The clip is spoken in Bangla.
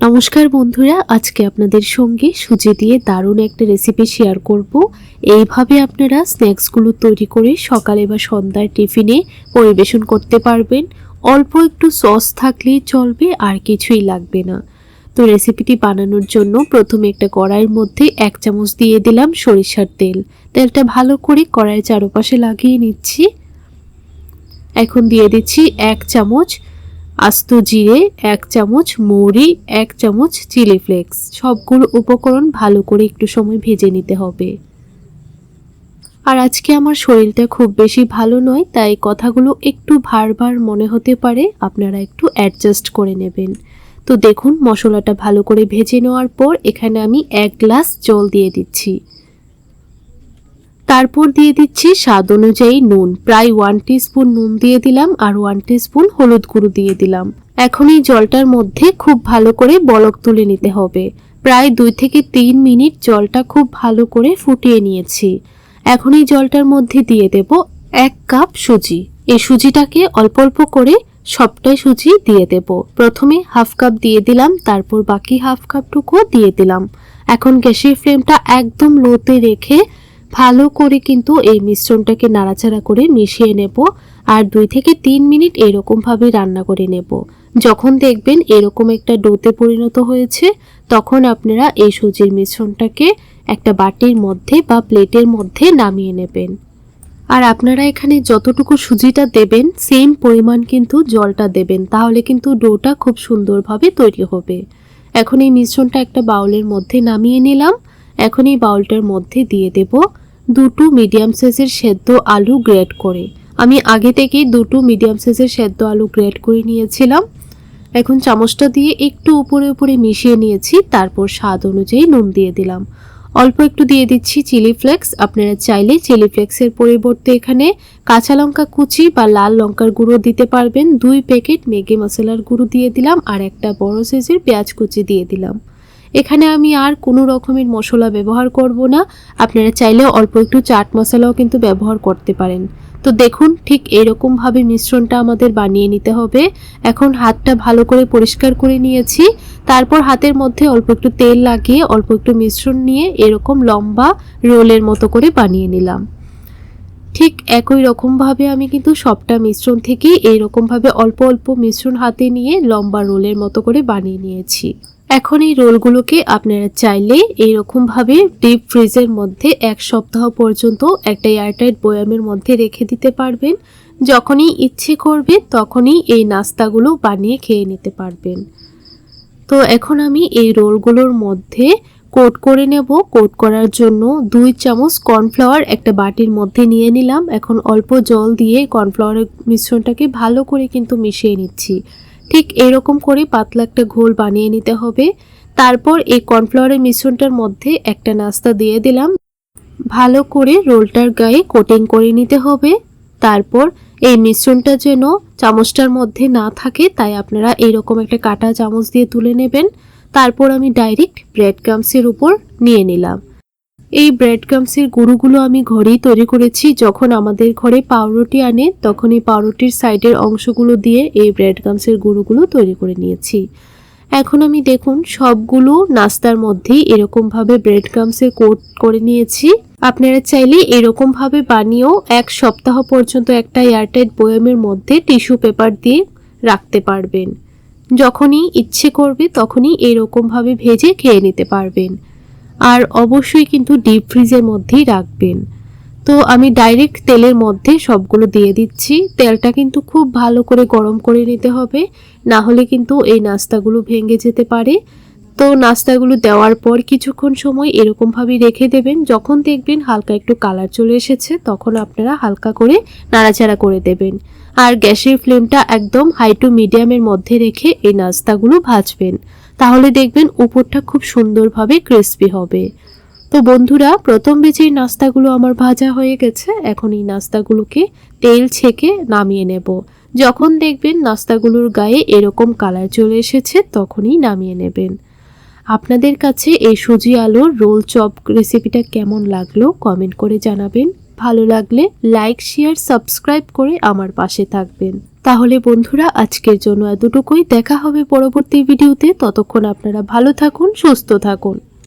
নমস্কার বন্ধুরা, আজকে আপনাদের সঙ্গে সুজি দিয়ে দারুণ একটা রেসিপি শেয়ার করব। এইভাবে আপনারা স্ন্যাক্সগুলো তৈরি করে সকালে বা সন্ধ্যার টিফিনে পরিবেশন করতে পারবেন। অল্প একটু সস থাকলেই চলবে, আর কিছুই লাগবে না। তো রেসিপিটি বানানোর জন্য প্রথমে একটা কড়াইয়ের মধ্যে এক চামচ দিয়ে দিলাম সরিষার তেল। তেলটা ভালো করে কড়াইয়ের চারপাশে লাগিয়ে নিচ্ছি। এখন দিয়ে দিচ্ছি এক চামচ আস্ত জিরে, এক চামচ মৌরি, এক চামচ চিলি ফ্লেক্স। সবগুলো উপকরণ ভালো করে একটু সময় ভেজে নিতে হবে। আর আজকে আমার শরীরটা খুব বেশি ভালো নয়, তাই কথাগুলো একটু ভারবার মনে হতে পারে, আপনারা একটু অ্যাডজাস্ট করে নেবেন। তো দেখুন, মশলাটা ভালো করে ভেজে নেওয়ার পর এখানে আমি এক গ্লাস জল দিয়ে দিচ্ছি। তারপর দিয়ে দিচ্ছি স্বাদ অনুযায়ী নুন। প্রায় ওয়ান স্পুন নুন দিয়ে দিলাম আর ওয়ান স্পুন হলুদ গুঁড়ো দিয়ে দিলাম। এখন এই জলটার মধ্যে খুব ভালো করে বলক তুলে নিতে হবে। প্রায় দুই থেকে তিন মিনিট জলটা খুব ভালো করে ফুটিয়ে নিয়েছি। এখন এই জলটার মধ্যে দিয়ে দেব এক কাপ সুজি। এই সুজিটাকে অল্প অল্প করে সবটাই সুজি দিয়ে দেব। প্রথমে হাফ কাপ দিয়ে দিলাম, তারপর বাকি হাফ কাপটুকু দিয়ে দিলাম। এখন গ্যাসের ফ্লেমটা একদম লোতে রেখে ভালো করে কিন্তু এই মিশ্রণটাকে নাড়াচাড়া করে মিশিয়ে নেব আর দুই থেকে তিন মিনিট এরকমভাবে রান্না করে নেব। যখন দেখবেন এরকম একটা ডোতে পরিণত হয়েছে, তখন আপনারা এই সুজির মিশ্রণটাকে একটা বাটির মধ্যে বা প্লেটের মধ্যে নামিয়ে নেবেন। আর আপনারা এখানে যতটুকু সুজিটা দেবেন, সেম পরিমাণ কিন্তু জলটা দেবেন, তাহলে কিন্তু ডোটা খুব সুন্দরভাবে তৈরি হবে। এখন এই মিশ্রণটা একটা বাউলের মধ্যে নামিয়ে নিলাম। এখন এই বাউলটার মধ্যে দিয়ে দেব দুটো মিডিয়াম সাইজের সেদ্ধ আলু গ্রেড করে। আমি আগে থেকেই দুটো মিডিয়াম সাইজের সেদ্ধ আলু গ্রেড করে নিয়েছিলাম। এখন চামচটা দিয়ে একটু উপরে উপরে মিশিয়ে নিয়েছি, তারপর স্বাদ অনুযায়ী নুন দিয়ে দিলাম। অল্প একটু দিয়ে দিচ্ছি চিলি ফ্লেক্স আপনারা চাইলে চিলি ফ্লেক্সের পরিবর্তে এখানে কাঁচা লঙ্কা কুচি বা লাল লঙ্কার গুঁড়ো দিতে পারবেন। দুই প্যাকেট ম্যাগি মশলার গুঁড়ো দিয়ে দিলাম আর একটা বড় সাইজের পেঁয়াজ কুচি দিয়ে দিলাম। এখানে আমি আর কোনো রকমের মশলা ব্যবহার করব না। আপনারা চাইলে অল্প একটু চাট মশলাও কিন্তু ব্যবহার করতে পারেন। তো দেখুন, ঠিক এরকমভাবে মিশ্রণটা আমাদের বানিয়ে নিতে হবে। এখন হাতটা ভালো করে পরিষ্কার করে নিয়েছি। তারপর হাতের মধ্যে অল্প একটু তেল লাগিয়ে, অল্প একটু মিশ্রণ নিয়ে এরকম লম্বা রোলের মতো করে বানিয়ে নিলাম। ঠিক একই রকমভাবে আমি কিন্তু সবটা মিশ্রণ থেকে এইরকমভাবে অল্প অল্প মিশ্রণ হাতে নিয়ে লম্বা রোলের মতো করে বানিয়ে নিয়েছি। এখন এই রোলগুলোকে আপনারা চাইলে এইরকমভাবে ডিপ ফ্রিজের মধ্যে এক সপ্তাহ পর্যন্ত একটা এয়ারটাইট বয়ামের মধ্যে রেখে দিতে পারবেন। যখনই ইচ্ছে করবে তখনই এই নাস্তাগুলো বানিয়ে খেয়ে নিতে পারবেন। তো এখন আমি এই রোলগুলোর মধ্যে কোট করে নেব। কোট করার জন্য দুই চামচ কর্নফ্লাওয়ার একটা বাটির মধ্যে নিয়ে নিলাম। এখন অল্প জল দিয়ে কর্নফ্লাওয়ারের মিশ্রণটাকে ভালো করে কিন্তু মিশিয়ে নিচ্ছি। ঠিক এরকম করে পাতলা একটা ঘোল বানিয়ে নিতে হবে। তারপর এই কর্নফ্লাওয়ারের মিশ্রণটার মধ্যে একটা নাস্তা দিয়ে দিলাম। ভালো করে রোলটার গায়ে কোটিং করে নিতে হবে। তারপর এই মিশ্রণটা যেন চামচটার মধ্যে না থাকে, তাই আপনারা এইরকম একটা কাটা চামচ দিয়ে তুলে নেবেন। তারপর আমি ডাইরেক্ট ব্রেড ক্রামসের উপর নিয়ে নিলাম। এই ব্রেড ক্রামসের গুঁড়োগুলো আমি ঘরেই তৈরি করেছি। যখন আমাদের ঘরে পাউরুটি আনে, তখন এই পাউরুটির সাইডের অংশগুলো দিয়ে এই ব্রেড ক্রামসের গুঁড়োগুলো তৈরি করে নিয়েছি। এখন আমি দেখুন, সবগুলো নাস্তার মধ্যেই এরকমভাবে ব্রেড ক্রামসের কোট করে নিয়েছি। আপনারা চাইলে এরকমভাবে বানিয়েও এক সপ্তাহ পর্যন্ত একটা এয়ারটাইট বয়ামের মধ্যে টিস্যু পেপার দিয়ে রাখতে পারবেন। যখনই ইচ্ছে করবে, তখনই এরকমভাবে ভেজে খেয়ে নিতে পারবেন। আর অবশ্যই কিন্তু ডিপ ফ্রিজের মধ্যেই রাখবেন। তো আমি ডাইরেক্ট তেলের মধ্যে সবগুলো দিয়ে দিচ্ছি। তেলটা কিন্তু খুব ভালো করে গরম করে নিতে হবে। না হলে কিন্তু এই নাস্তাগুলো ভেঙে যেতে পারে। তো নাস্তাগুলো দেওয়ার পর কিছুক্ষণ সময় এরকমভাবেই রেখে দেবেন। যখন দেখবেন হালকা একটু কালার চলে এসেছে, তখন আপনারা হালকা করে নাড়াচাড়া করে দেবেন। আর গ্যাসের ফ্লেমটা একদম হাই টু মিডিয়ামের মধ্যে রেখে এই নাস্তাগুলো ভাজবেন। তাহলে দেখবেন উপরটা খুব সুন্দরভাবে ক্রিস্পি হবে। তো বন্ধুরা, প্রথম বেচের নাস্তাগুলো আমার ভাজা হয়ে গেছে। এখন এই নাস্তাগুলোকে তেল ছেঁকে নামিয়ে নেব। যখন দেখবেন নাস্তাগুলোর গায়ে এরকম কালার চলে এসেছে, তখনই নামিয়ে নেবেন। আপনাদের কাছে এই সুজি আলুর রোল চপ রেসিপিটা কেমন লাগল কমেন্ট করে জানাবেন। ভালো লাগলে লাইক শেয়ার সাবস্ক্রাইব করে আমার পাশে থাকবেন। তাহলে বন্ধুরা, আজকের জন্য এতটুকুই। দেখা হবে পরবর্তী ভিডিওতে। ততক্ষণ আপনারা ভালো থাকুন, সুস্থ থাকুন।